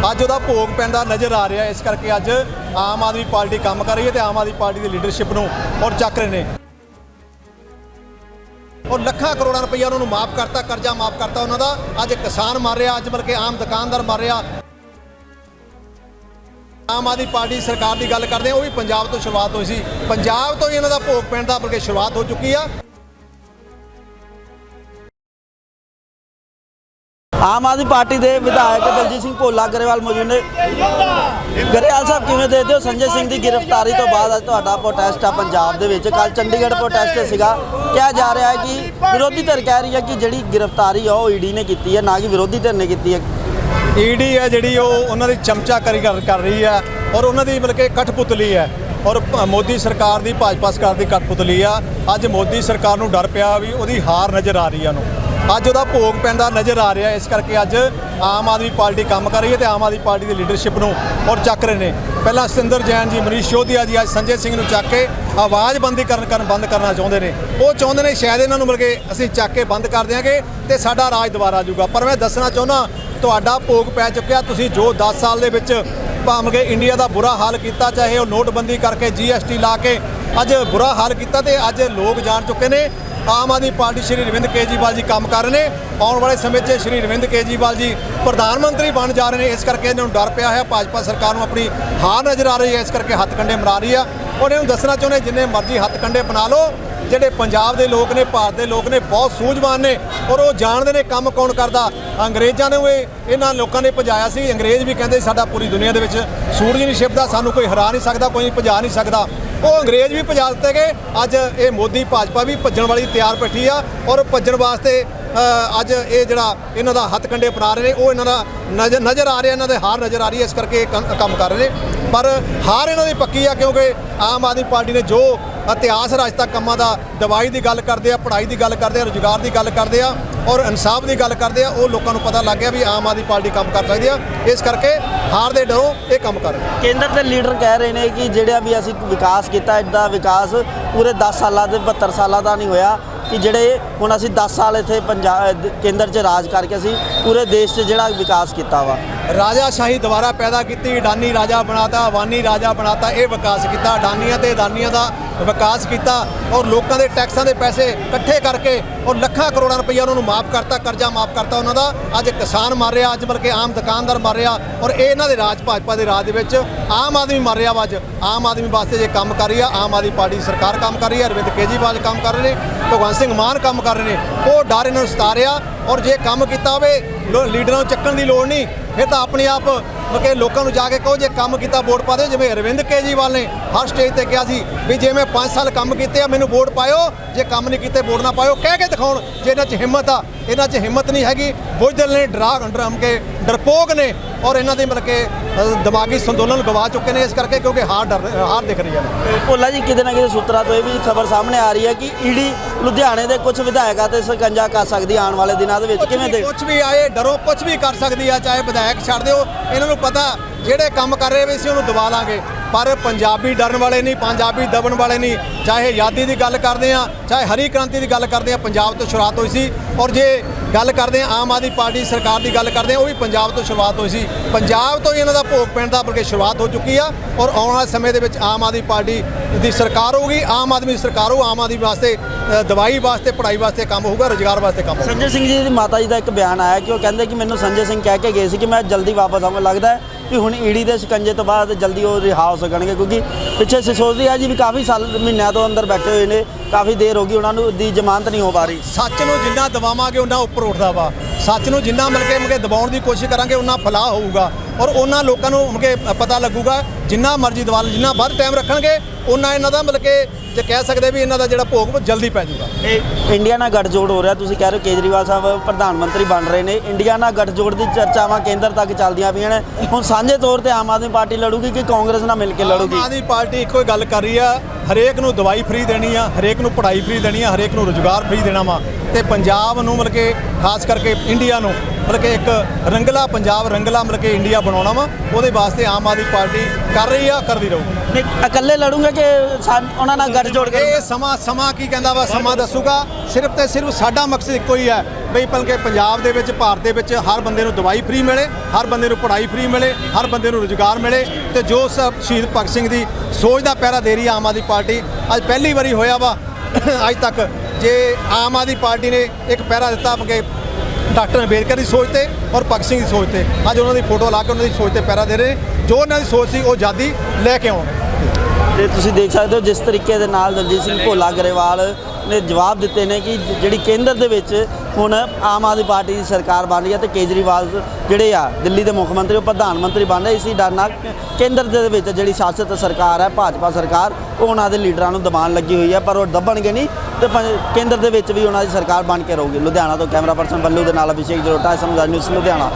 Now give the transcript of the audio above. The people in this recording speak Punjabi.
ਅੱਜ ਉਹਦਾ ਭੋਗ ਪੈਂਦਾ ਨਜ਼ਰ ਆ ਰਿਹਾ ਇਸ ਕਰਕੇ ਅੱਜ ਆਮ ਆਦਮੀ ਪਾਰਟੀ ਕੰਮ ਕਰ ਰਹੀ ਹੈ ਤੇ ਆਮ ਆਦਮੀ ਪਾਰਟੀ ਦੀ ਲੀਡਰਸ਼ਿਪ ਨੂੰ ਔਰ ਚੱਕ ਰਹੇ ਨੇ। ਔਰ ਲੱਖਾਂ ਕਰੋੜਾਂ ਰੁਪਈਆ ਉਹਨਾਂ ਨੂੰ ਮਾਫ ਕਰਤਾ, ਕਰਜ਼ਾ ਮਾਫ ਕਰਤਾ ਉਹਨਾਂ ਦਾ। ਅੱਜ ਕਿਸਾਨ ਮਰ ਰਿਹਾ, ਅੱਜ ਬਲਕਿ ਆਮ ਦੁਕਾਨਦਾਰ ਮਰ ਰਿਹਾ। ਆਮ ਆਦਮੀ ਪਾਰਟੀ ਸਰਕਾਰ ਦੀ ਗੱਲ ਕਰਦੇ ਆ ਉਹ ਵੀ ਪੰਜਾਬ ਤੋਂ ਸ਼ੁਰੂਆਤ ਹੋਈ ਸੀ। ਪੰਜਾਬ ਤੋਂ ਹੀ ਇਹਨਾਂ ਦਾ ਭੋਗ ਪੈਣ ਦਾ ਬਲਕਿ ਸ਼ੁਰੂਆਤ ਹੋ ਚੁੱਕੀ ਆ। ਆਮ ਆਦਮੀ ਪਾਰਟੀ ਦੇ ਵਿਧਾਇਕ ਦਲਜੀਤ ਸਿੰਘ ਭੋਲਾ ਗਰੇਵਾਲ ਮੌਜੂਦ ਨੇ। ਗਰੇਵਾਲ ਸਾਹਿਬ, ਕਿਵੇਂ ਦੇਖਦੇ ਹੋ? ਸੰਜੇ ਸਿੰਘ ਦੀ ਗ੍ਰਿਫਤਾਰੀ ਤੋਂ ਬਾਅਦ ਅੱਜ ਤੁਹਾਡਾ ਪ੍ਰੋਟੈਸਟ ਆ ਪੰਜਾਬ ਦੇ ਵਿੱਚ। ਕੱਲ ਚੰਡੀਗੜ੍ਹ ਪ੍ਰੋਟੈਸਟ ਸੀਗਾ। ਕਿਹਾ ਜਾ ਰਿਹਾ ਹੈ ਕਿ ਵਿਰੋਧੀ ਧਿਰ ਕਹਿ ਰਹੀ ਹੈ ਕਿ ਜਿਹੜੀ ਗ੍ਰਿਫਤਾਰੀ ਆ, ਉਹ ਈਡੀ ਨੇ ਕੀਤੀ ਹੈ, ਨਾ ਕਿ ਵਿਰੋਧੀ ਧਿਰ ਨੇ ਕੀਤੀ ਹੈ। ਈਡੀ ਹੈ ਜਿਹੜੀ ਉਹ ਉਹਨਾਂ ਦੀ ਚਮਚਾ ਕਰੀ ਕਰ ਕਰ ਰਹੀ ਹੈ ਔਰ ਉਹਨਾਂ ਦੀ ਮਤਲਬ ਕਿ ਕਠਪੁਤਲੀ ਹੈ ਔਰ ਮੋਦੀ ਸਰਕਾਰ ਦੀ, ਭਾਜਪਾ ਸਰਕਾਰ ਦੀ ਕਠਪੁਤਲੀ ਆ। ਅੱਜ ਮੋਦੀ ਸਰਕਾਰ ਨੂੰ ਡਰ ਪਿਆ ਵੀ ਉਹਦੀ ਹਾਰ ਨਜ਼ਰ ਆ ਰਹੀ ਆ ਉਹਨੂੰ। ਅੱਜ ਉਹਦਾ ਭੋਗ ਪੈਂਦਾ ਨਜ਼ਰ ਆ ਰਿਹਾ। ਇਸ ਕਰਕੇ ਅੱਜ ਆਮ ਆਦਮੀ ਪਾਰਟੀ ਕੰਮ ਕਰ ਰਹੀ ਹੈ ਤੇ ਆਮ ਆਦਮੀ ਪਾਰਟੀ ਦੀ ਲੀਡਰਸ਼ਿਪ ਨੂੰ ਔਰ ਚੱਕ ਰਹੇ ਨੇ। ਪਹਿਲਾਂ ਸਤਿੰਦਰ ਜੈਨ ਜੀ, ਮਨੀਸ਼ ਸ਼ੋਧੀਆ ਜੀ, ਅੱਜ ਸੰਜੇ ਸਿੰਘ ਨੂੰ ਚੱਕ ਕੇ ਆਵਾਜ਼ਬੰਦੀ ਕਰਨ ਕਰਨ ਬੰਦ ਕਰਨਾ ਚਾਹੁੰਦੇ ਨੇ। ਉਹ ਚਾਹੁੰਦੇ ਨੇ ਸ਼ਾਇਦ ਇਹਨਾਂ ਨੂੰ ਮਿਲ ਕੇ ਅਸੀਂ ਚੱਕ ਕੇ ਬੰਦ ਕਰ ਦਿਆਂਗੇ ਤੇ ਸਾਡਾ ਰਾਜ ਦੁਬਾਰਾ ਆ ਜਾਊਗਾ ਪਰ ਮੈਂ ਦੱਸਣਾ ਚਾਹੁੰਦਾ, ਤੁਹਾਡਾ ਭੋਗ ਪੈ ਚੁੱਕਿਆ। ਤੁਸੀਂ ਜੋ 10 ਸਾਲ ਦੇ ਵਿੱਚ ਭਾਵੇਂ ਕਿ ਇੰਡੀਆ ਦਾ ਬੁਰਾ ਹਾਲ ਕੀਤਾ, ਚਾਹੇ ਉਹ ਨੋਟਬੰਦੀ ਕਰਕੇ ਜੀਐਸਟੀ ਲਾ ਕੇ ਅੱਜ ਬੁਰਾ ਹਾਲ ਕੀਤਾ ਤੇ ਅੱਜ ਲੋਕ ਜਾਣ ਚੁੱਕੇ ਨੇ। ਆਮ ਆਦਮੀ ਪਾਰਟੀ ਸ਼੍ਰੀ ਅਰਵਿੰਦ ਕੇਜਰੀਵਾਲ ਜੀ ਕੰਮ ਕਰ ਰਹੇ ਨੇ। ਆਉਣ ਵਾਲੇ ਸਮੇਂ 'ਚ ਸ਼੍ਰੀ ਅਰਵਿੰਦ ਕੇਜਰੀਵਾਲ ਜੀ ਪ੍ਰਧਾਨ ਮੰਤਰੀ ਬਣ ਜਾ ਰਹੇ ਨੇ। ਇਸ ਕਰਕੇ ਇਹਨਾਂ ਨੂੰ ਡਰ ਪਿਆ ਹੈ ਭਾਜਪਾ ਸਰਕਾਰ ਨੂੰ ਆਪਣੀ ਹਾਰ ਨਜ਼ਰ ਆ ਰਹੀ ਹੈ। ਇਸ ਕਰਕੇ ਹੱਥ ਕੰਡੇ ਮਰਾ ਰਹੀ ਆ। ਉਹਨੇ ਨੂੰ ਦੱਸਣਾ ਚਾਹੁੰਦੇ, ਜਿੰਨੇ ਮਰਜ਼ੀ ਹੱਥ ਕੰਡੇ ਬਣਾ ਲਓ। ਜਿਹੜੇ ਪੰਜਾਬ ਦੇ ਲੋਕ ਨੇ, ਭਾਰਤ ਦੇ ਲੋਕ ਨੇ, ਬਹੁਤ ਸੂਝਵਾਨ ਨੇ ਔਰ ਉਹ ਜਾਣਦੇ ਨੇ ਕੰਮ ਕੌਣ ਕਰਦਾ। ਅੰਗਰੇਜ਼ਾਂ ਨੇ ਇਹ ਇਹਨਾਂ ਲੋਕਾਂ ਨੇ ਭਜਾਇਆ ਸੀ। ਅੰਗਰੇਜ਼ ਵੀ ਕਹਿੰਦੇ ਸਾਡਾ ਪੂਰੀ ਦੁਨੀਆ ਦੇ ਵਿੱਚ ਸੂਰਜ ਨਹੀਂ ਛਿਪਦਾ, ਸਾਨੂੰ ਕੋਈ ਹਰਾ ਨਹੀਂ ਸਕਦਾ, ਕੋਈ ਭਜਾ ਨਹੀਂ ਸਕਦਾ। ਉਹ ਅੰਗਰੇਜ਼ ਵੀ ਭਜਾ ਦਿੱਤੇ ਗਏ। ਅੱਜ ਇਹ ਮੋਦੀ ਭਾਜਪਾ ਵੀ ਭੱਜਣ ਵਾਲੀ ਤਿਆਰ ਬੈਠੀ ਆ ਔਰ ਭੱਜਣ ਵਾਸਤੇ ਅੱਜ ਇਹ ਜਿਹੜਾ ਇਹਨਾਂ ਦਾ ਹੱਥ ਕੰਡੇ ਅਪਣਾ ਰਹੇ ਨੇ, ਉਹ ਇਹਨਾਂ ਦਾ ਨਜ਼ਰ ਨਜ਼ਰ ਆ ਰਿਹਾ ਇਹਨਾਂ ਦੇ ਹਾਰ ਨਜ਼ਰ ਆ ਰਹੀ ਹੈ ਇਸ ਕਰਕੇ ਇਹ ਕੰਮ- ਕਰ ਰਹੇ ਨੇ। ਪਰ ਹਾਰ ਇਹਨਾਂ ਦੀ ਪੱਕੀ ਆ, ਕਿਉਂਕਿ ਆਮ ਆਦਮੀ ਪਾਰਟੀ ਨੇ ਜੋ ਇਤਿਹਾਸ ਰਾਜ ਤੱਕ ਕੰਮਾਂ ਦਾ, ਦਵਾਈ ਦੀ ਗੱਲ ਕਰਦੇ ਆ, ਪੜ੍ਹਾਈ ਦੀ ਗੱਲ ਕਰਦੇ ਆ, ਰੁਜ਼ਗਾਰ ਦੀ ਗੱਲ ਕਰਦੇ ਆ, ਔਰ ਇਨਸਾਫ ਦੀ ਗੱਲ ਕਰਦੇ ਆ, ਉਹ ਲੋਕਾਂ ਨੂੰ ਪਤਾ ਲੱਗ ਗਿਆ ਵੀ ਆਮ ਆਦਮੀ ਪਾਰਟੀ ਕੰਮ ਕਰ ਸਕਦੀ ਆ। ਇਸ ਕਰਕੇ ਹਾਰ ਦੇ ਡਰੋਂ ਇਹ ਕੰਮ ਕਰ ਰਹੇ ਕੇਂਦਰ ਦੇ ਲੀਡਰ ਕਹਿ ਰਹੇ ਨੇ ਕਿ ਜਿਹੜਾ ਵੀ ਅਸੀਂ ਵਿਕਾਸ ਕੀਤਾ ਐਡਾ ਵਿਕਾਸ ਪੂਰੇ 10 ਸਾਲਾਂ ਦੇ 72 ਸਾਲਾਂ ਦਾ ਨਹੀਂ ਹੋਇਆ। ਕਿ ਜਿਹੜੇ ਹੁਣ ਅਸੀਂ 10 ਸਾਲ ਇੱਥੇ ਪੰਜਾਬ ਕੇਂਦਰ 'ਚ ਰਾਜ ਕਰਕੇ ਅਸੀਂ ਪੂਰੇ ਦੇਸ਼ 'ਚ ਜਿਹੜਾ ਵਿਕਾਸ ਕੀਤਾ ਵਾ। ਰਾਜਾ ਸ਼ਾਹੀ ਦੁਬਾਰਾ ਪੈਦਾ ਕੀਤੀ ਅਡਾਨੀ ਰਾਜਾ ਬਣਾਤਾ ਅਵਾਨੀ ਰਾਜਾ ਬਣਾਤਾ, ਇਹ ਵਿਕਾਸ ਕੀਤਾ ਅਡਾਨੀਆਂ ਤੇ ਅਦਾਨੀਆਂ ਦਾ ਵਿਕਾਸ ਕੀਤਾ ਔਰ ਲੋਕਾਂ ਦੇ ਟੈਕਸਾਂ ਦੇ ਪੈਸੇ ਇਕੱਠੇ ਕਰਕੇ ਔਰ ਲੱਖਾਂ ਕਰੋੜਾਂ ਰੁਪਈਆ ਉਹਨਾਂ ਨੂੰ ਮਾਫ ਕਰਤਾ, ਕਰਜ਼ਾ ਮਾਫ ਕਰਤਾ ਉਹਨਾਂ ਦਾ। ਅੱਜ ਕਿਸਾਨ ਮਰ ਰਿਹਾ, ਅੱਜ ਬਲਕਿ ਆਮ ਦੁਕਾਨਦਾਰ ਮਰ ਰਿਹਾ ਔਰ ਇਹ ਇਹਨਾਂ ਦੇ ਰਾਜ, ਭਾਜਪਾ ਦੇ ਰਾਜ ਦੇ ਵਿੱਚ ਆਮ ਆਦਮੀ ਮਰ ਰਿਹਾ ਵਾ ਅੱਜ। ਆਮ ਆਦਮੀ ਵਾਸਤੇ ਜੇ ਕੰਮ ਕਰ ਰਹੀ ਆ, ਆਮ ਆਦਮੀ ਪਾਰਟੀ ਸਰਕਾਰ ਕੰਮ ਕਰ ਰਹੀ ਹੈ ਅਰਵਿੰਦ ਕੇਜਰੀਵਾਲ ਕੰਮ ਕਰ ਰਹੇ ਨੇ, ਭਗਵੰਤ ਸਿੰਘ ਮਾਨ ਕੰਮ ਕਰ ਰਹੇ ਨੇ, ਉਹ ਡਰ ਇਹਨਾਂ ਨੂੰ ਸਤਾ ਰਿਹਾ ਔਰ ਜੇ ਕੰਮ ਕੀਤਾ ਹੋਵੇ, ਲੋ- ਲੀਡਰਾਂ ਨੂੰ ਚੱਕਣ ਦੀ ਲੋੜ ਨਹੀਂ, ਫਿਰ ਤਾਂ ਆਪਣੇ ਆਪ ਕਿ ਲੋਕਾਂ ਨੂੰ ਜਾ ਕੇ ਕਹੋ ਜੇ ਕੰਮ ਕੀਤਾ ਵੋਟ ਪਾ ਦਿਓ। ਜਿਵੇਂ ਅਰਵਿੰਦ ਕੇਜਰੀਵਾਲ ਨੇ ਹਰ ਸਟੇਜ ਤੇ ਕਿਹਾ ਸੀ ਵੀ ਜੇ ਮੈਂ 5 ਸਾਲ ਕੰਮ ਕੀਤੇ ਆ, ਮੈਨੂੰ ਵੋਟ ਪਾਇਓ। ਜੇ ਕੰਮ ਨਹੀਂ ਕੀਤੇ, ਵੋਟ ਨਾ ਪਾਇਓ। ਕਹਿ ਕੇ ਦਿਖਾਉਣ, ਜੇ ਇਹਨਾਂ 'ਚ ਹਿੰਮਤ ਆ। ਇਹਨਾਂ 'ਚ ਹਿੰਮਤ ਨਹੀਂ ਹੈਗੀ। ਬੁਝਦਲ ਨੇ ਡਰਾ ਡਰਮ ਕੇ ਡਰਪੋਕ ਨੇ ਔਰ ਇਹਨਾਂ ਦੇ ਮਤਲਬ ਕਿ ਦਿਮਾਗੀ ਸੰਤੁਲਨ ਗਵਾ ਚੁੱਕੇ ਨੇ ਇਸ ਕਰਕੇ ਕਿਉਂਕਿ ਹਾਰ ਡਰ, ਹਾਰ ਦਿਖ ਰਹੀ ਹੈ। ਭੋਲਾ ਜੀ, ਕਿਤੇ ਨਾ ਕਿਤੇ ਸੂਤਰਾਂ ਤੋਂ ਇਹ ਵੀ ਖਬਰ ਸਾਹਮਣੇ ਆ ਰਹੀ ਹੈ ਕਿ ਈਡੀ ਲੁਧਿਆਣੇ ਦੇ ਕੁਝ ਵਿਧਾਇਕਾਂ ਤੇ ਸਕੰਜਾ ਕਰ ਸਕਦੀ ਆਉਣ ਵਾਲੇ ਦਿਨਾਂ ਦੇ ਵਿੱਚ? ਕਿਵੇਂ ਦੇ? ਕੁਝ ਵੀ ਆਏ ਡਰੋ ਕੁਝ ਵੀ ਕਰ ਸਕਦੀ ਆ ਚਾਹੇ ਵਿਧਾਇਕ ਛੱਡ ਦਿਓ ਇਹਨਾਂ ਨੂੰ ਪਤਾ ਜਿਹੜੇ ਕੰਮ ਕਰ ਰਹੇ ਵੀ ਸੀ ਉਹਨੂੰ ਦਬਾ ਲਾਂਗੇ। ਪਰ ਪੰਜਾਬੀ ਡਰਨ ਵਾਲੇ ਨਹੀਂ, ਪੰਜਾਬੀ ਦਬਣ ਵਾਲੇ ਨਹੀਂ। ਚਾਹੇ ਆਜ਼ਾਦੀ ਦੀ ਗੱਲ ਕਰਦੇ ਆ ਚਾਹੇ ਹਰੀ ਕ੍ਰਾਂਤੀ ਦੀ ਗੱਲ ਕਰਦੇ ਆ ਪੰਜਾਬ ਤੋਂ ਸ਼ੁਰੂਆਤ ਹੋਈ ਸੀ। ਔਰ ਜੇ ਗੱਲ ਕਰਦੇ ਆ ਆਮ ਆਦਮੀ ਪਾਰਟੀ ਸਰਕਾਰ ਦੀ ਗੱਲ ਕਰਦੇ ਆ ਉਹ ਵੀ ਪੰਜਾਬ ਤੋਂ ਸ਼ੁਰੂਆਤ ਹੋਈ ਸੀ। ਪੰਜਾਬ ਤੋਂ ਹੀ ਇਹਨਾਂ ਦਾ ਭੋਗ ਪੈਣ ਦਾ ਬਲਕਿ ਸ਼ੁਰੂਆਤ ਹੋ ਚੁੱਕੀ ਆ। ਔਰ ਆਉਣ ਵਾਲੇ ਸਮੇਂ ਦੇ ਵਿੱਚ ਆਮ ਆਦਮੀ ਪਾਰਟੀ ਦੀ ਸਰਕਾਰ ਹੋਊਗੀ, ਆਮ ਆਦਮੀ ਦੀ ਸਰਕਾਰ ਹੋਊ, ਆਮ ਆਦਮੀ ਵਾਸਤੇ ਦਵਾਈ ਵਾਸਤੇ, ਪੜ੍ਹਾਈ ਵਾਸਤੇ ਕੰਮ ਹੋਊਗਾ, ਰੁਜ਼ਗਾਰ ਵਾਸਤੇ ਕੰਮ ਹੋਊਗਾ। ਸੰਜੇ ਸਿੰਘ ਜੀ ਦੀ ਮਾਤਾ ਜੀ ਦਾ ਇੱਕ ਬਿਆਨ ਆਇਆ ਕਿ ਉਹ ਕਹਿੰਦੇ ਕਿ ਮੈਨੂੰ ਸੰਜੇ ਸਿੰਘ ਕਹਿ ਕੇ ਗਏ ਸੀ ਕਿ ਮੈਂ ਜਲਦੀ ਵਾਪਸ ਆਵਾਂ ਲੱਗਦਾ ਹੈ ਵੀ ਹੁਣ ਈਡੀ ਦੇ ਸ਼ਿਕੰਜੇ ਤੋਂ ਬਾਅਦ ਜਲਦੀ ਉਹ ਰਿਹਾ ਹੋ ਸਕਣਗੇ, ਕਿਉਂਕਿ ਪਿੱਛੇ ਸਿਸੋਦੀਆ ਜੀ ਵੀ ਕਾਫੀ ਸਾਲ, ਮਹੀਨਿਆਂ ਤੋਂ ਅੰਦਰ ਬੈਠੇ ਹੋਏ ਨੇ, ਕਾਫੀ ਦੇਰ ਹੋ ਗਈ, ਉਹਨਾਂ ਨੂੰ ਦੀ ਜ਼ਮਾਨਤ ਨਹੀਂ ਹੋ ਪਾ ਰਹੀ। ਸੱਚ ਨੂੰ ਜਿੰਨਾ ਦਬਾਵਾਂਗੇ ਉਹਨਾਂ ਉੱਪਰ ਉੱਠਦਾ ਵਾ। ਸੱਚ ਨੂੰ ਜਿੰਨਾ ਮਿਲ ਕੇ ਮਿਲ ਦਬਾਉਣ ਦੀ ਕੋਸ਼ਿਸ਼ ਕਰਾਂਗੇ ਉਹਨਾਂ ਫਲਾਹ ਹੋਊਗਾ। ਔਰ ਉਹਨਾਂ ਲੋਕਾਂ ਨੂੰ ਮਿਲ ਕੇ ਪਤਾ ਲੱਗੂਗਾ ਜਿੰਨਾ ਮਰਜ਼ੀ ਲਓ ਜਿੰਨਾ ਵੱਧ ਟਾਈਮ ਰੱਖਣਗੇ ਉਹਨਾਂ ਇਹਨਾਂ ਦਾ ਮਿਲ ਕੇ ਜੇ ਕਹਿ ਸਕਦੇ ਵੀ ਇਹਨਾਂ ਦਾ ਜਿਹੜਾ ਭੋਗ ਜਲਦੀ ਪੈ ਜਾਊਗਾ। ਇਹ ਇੰਡੀਆ ਨਾਲ ਗੱਠਜੋੜ ਹੋ ਰਿਹਾ ਤੁਸੀਂ ਕਹਿ ਰਹੇ ਹੋ ਕੇਜਰੀਵਾਲ ਸਾਹਿਬ ਪ੍ਰਧਾਨ ਮੰਤਰੀ ਬਣ ਰਹੇ ਨੇ। ਇੰਡੀਆ ਨਾਲ ਗੱਠਜੋੜ ਦੀ ਚਰਚਾਵਾਂ ਕੇਂਦਰ ਤੱਕ ਚੱਲਦੀਆਂ ਪਈਆਂ ਨੇ। ਹੁਣ ਸਾਂਝੇ ਤੌਰ ਤੇ ਆਮ ਆਦਮੀ ਪਾਰਟੀ ਲੜੂਗੀ ਕਿ ਕਾਂਗਰਸ ਨਾਲ ਮਿਲ ਕੇ ਲੜੂਗੀ? ਆਮ ਆਦਮੀ ਪਾਰਟੀ ਇੱਕੋ ਹੀ ਗੱਲ ਕਰ ਰਹੀ ਆ ਹਰੇਕ ਨੂੰ ਦਵਾਈ ਫ੍ਰੀ ਦੇਣੀ ਆ ਹਰੇਕ ਨੂੰ ਪੜ੍ਹਾਈ ਫ੍ਰੀ ਦੇਣੀ ਆ ਹਰੇਕ ਨੂੰ ਰੁਜ਼ਗਾਰ ਫ੍ਰੀ ਦੇਣਾ ਵਾ। ਤੇ ਪੰਜਾਬ ਨੂੰ ਮਿਲ ਕੇ ਖਾਸ ਕਰਕੇ ਇੰਡੀਆ ਨੂੰ ਮਤਲਬ ਕਿ ਇੱਕ ਰੰਗਲਾ ਪੰਜਾਬ ਰੰਗਲਾ ਮਤਲਬ ਕਿ ਇੰਡੀਆ ਬਣਾਉਣਾ ਵਾ ਉਹਦੇ ਵਾਸਤੇ ਆਮ ਆਦਮੀ ਪਾਰਟੀ ਕਰ ਰਹੀ ਆ ਕਰਦੀ ਰਹੂ। ਨਹੀਂ ਇਕੱਲੇ ਲੜੂਗੇ ਕਿ ਉਹਨਾਂ ਨਾਲ ਗੱਠਜੋੜ ਕੇ? ਇਹ ਸਮਾਂ ਸਮਾਂ ਕੀ ਕਹਿੰਦਾ ਵਾ? ਸਮਾਂ ਦੱਸੂਗਾ। ਸਿਰਫ ਤੇ ਸਿਰਫ ਸਾਡਾ ਮਕਸਦ ਇੱਕੋ ਹੀ ਹੈ ਬਈ ਕਿ ਪੰਜਾਬ ਦੇ ਵਿੱਚ ਭਾਰਤ ਦੇ ਵਿੱਚ ਹਰ ਬੰਦੇ ਨੂੰ ਦਵਾਈ ਫ੍ਰੀ ਮਿਲੇ ਹਰ ਬੰਦੇ ਨੂੰ ਪੜ੍ਹਾਈ ਫ੍ਰੀ ਮਿਲੇ ਹਰ ਬੰਦੇ ਨੂੰ ਰੁਜ਼ਗਾਰ ਮਿਲੇ ਤੇ ਜੋ ਸ- ਸ਼ਹੀਦ ਭਗਤ ਸਿੰਘ ਦੀ ਸੋਚ ਦਾ ਪਹਿਰਾ ਦੇ ਰਹੀ ਹੈ ਆਮ ਆਦਮੀ ਪਾਰਟੀ ਅੱਜ ਪਹਿਲੀ ਵਾਰੀ ਹੋਇਆ ਵਾ। ਅੱਜ ਤੱਕ ਜੇ ਆਮ ਆਦਮੀ ਪਾਰਟੀ ਨੇ ਇੱਕ ਪਹਿਰਾ ਦਿੱਤਾ ਕਿ ਡਾਕਟਰ ਅੰਬੇਦਕਰ ਦੀ ਸੋਚ ਤੇ ਔਰ ਭਗਤ ਸਿੰਘ ਦੀ ਸੋਚ ਤੇ ਅੱਜ ਉਹਨਾਂ ਦੀ ਫੋਟੋ ਲਾ ਕੇ ਉਹਨਾਂ ਦੀ ਸੋਚ ਤੇ ਪੈਰਾ ਦੇ ਰਹੇ ਨੇ। ਜੋ ਉਹਨਾਂ ਦੀ ਸੋਚ ਸੀ, ਉਹ ਆਜ਼ਾਦੀ ਲੈ ਕੇ ਆਉਣ ਤੇ ਤੁਸੀਂ ਦੇਖ ਸਕਦੇ ਹੋ ਜਿਸ ਤਰੀਕੇ ਦੇ ਨਾਲ ਦਲਜੀਤ ਸਿੰਘ ਭੋਲਾ ਗਰੇਵਾਲ ਨੇ ਜਵਾਬ ਦਿੱਤੇ ਨੇ ਕਿ ਜਿਹੜੀ ਕੇਂਦਰ ਦੇ ਵਿੱਚ ਹੁਣ ਆਮ ਆਦਮੀ ਪਾਰਟੀ ਦੀ ਸਰਕਾਰ ਬਣ ਰਹੀ ਹੈ ਤੇ ਕੇਜਰੀਵਾਲ ਜਿਹੜੇ ਆ, ਦਿੱਲੀ ਦੇ ਮੁੱਖ ਮੰਤਰੀ, ਉਹ ਪ੍ਰਧਾਨ ਮੰਤਰੀ ਬਣ ਰਹੇ, ਇਸੀ ਡਰ ਨਾਲ ਕੇਂਦਰ ਦੇ ਵਿੱਚ ਜਿਹੜੀ ਸ਼ਾਸਤ ਸਰਕਾਰ ਹੈ, ਭਾਜਪਾ ਸਰਕਾਰ, ਉਹ ਉਹਨਾਂ ਦੇ ਲੀਡਰਾਂ ਨੂੰ ਦਬਾਉਣ ਲੱਗੀ ਹੋਈ ਹੈ, ਪਰ ਉਹ ਦੱਬਣਗੇ ਨਹੀਂ ਤੇ ਪੰ- ਕੇਂਦਰ ਦੇ ਵਿੱਚ ਵੀ ਉਹਨਾਂ ਦੀ ਸਰਕਾਰ ਬਣ ਕੇ ਰਹੂਗੀ। ਲੁਧਿਆਣਾ ਤੋਂ ਕੈਮਰਾ ਪਰਸਨ ਬੱਲੂ ਦੇ ਨਾਲ ਅਭਿਸ਼ੇਕ ਜਲੋਟਾ ਸਮਝਾ ਨਿਊਜ਼ ਲੁਧਿਆਣਾ।